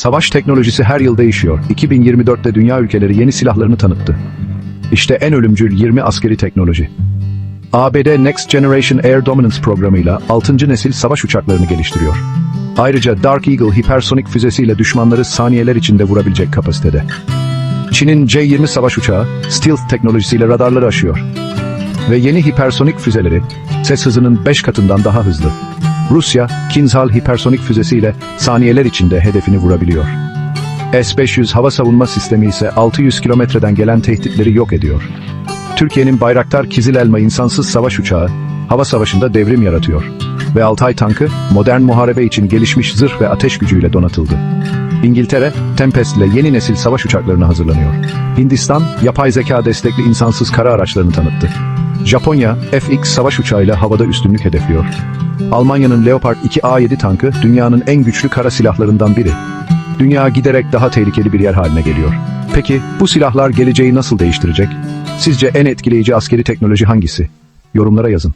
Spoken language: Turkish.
Savaş teknolojisi her yıl değişiyor. 2024'te dünya ülkeleri yeni silahlarını tanıttı. İşte en ölümcül 20 askeri teknoloji. ABD Next Generation Air Dominance programıyla 6. nesil savaş uçaklarını geliştiriyor. Ayrıca Dark Eagle hipersonik füzesiyle düşmanları saniyeler içinde vurabilecek kapasitede. Çin'in C-20 savaş uçağı, stealth teknolojisiyle radarları aşıyor. Ve yeni hipersonik füzeleri, ses hızının 5 katından daha hızlı. Rusya, Kinzhal hipersonik füzesiyle saniyeler içinde hedefini vurabiliyor. S-500 hava savunma sistemi ise 600 kilometreden gelen tehditleri yok ediyor. Türkiye'nin Bayraktar Kizil Elma insansız savaş uçağı, hava savaşında devrim yaratıyor. Ve Altay tankı, modern muharebe için gelişmiş zırh ve ateş gücüyle donatıldı. İngiltere, Tempest ile yeni nesil savaş uçaklarına hazırlanıyor. Hindistan, yapay zeka destekli insansız kara araçlarını tanıttı. Japonya, FX savaş uçağıyla havada üstünlük hedefliyor. Almanya'nın Leopard 2A7 tankı dünyanın en güçlü kara silahlarından biri. Dünya giderek daha tehlikeli bir yer haline geliyor. Peki bu silahlar geleceği nasıl değiştirecek? Sizce en etkileyici askeri teknoloji hangisi? Yorumlara yazın.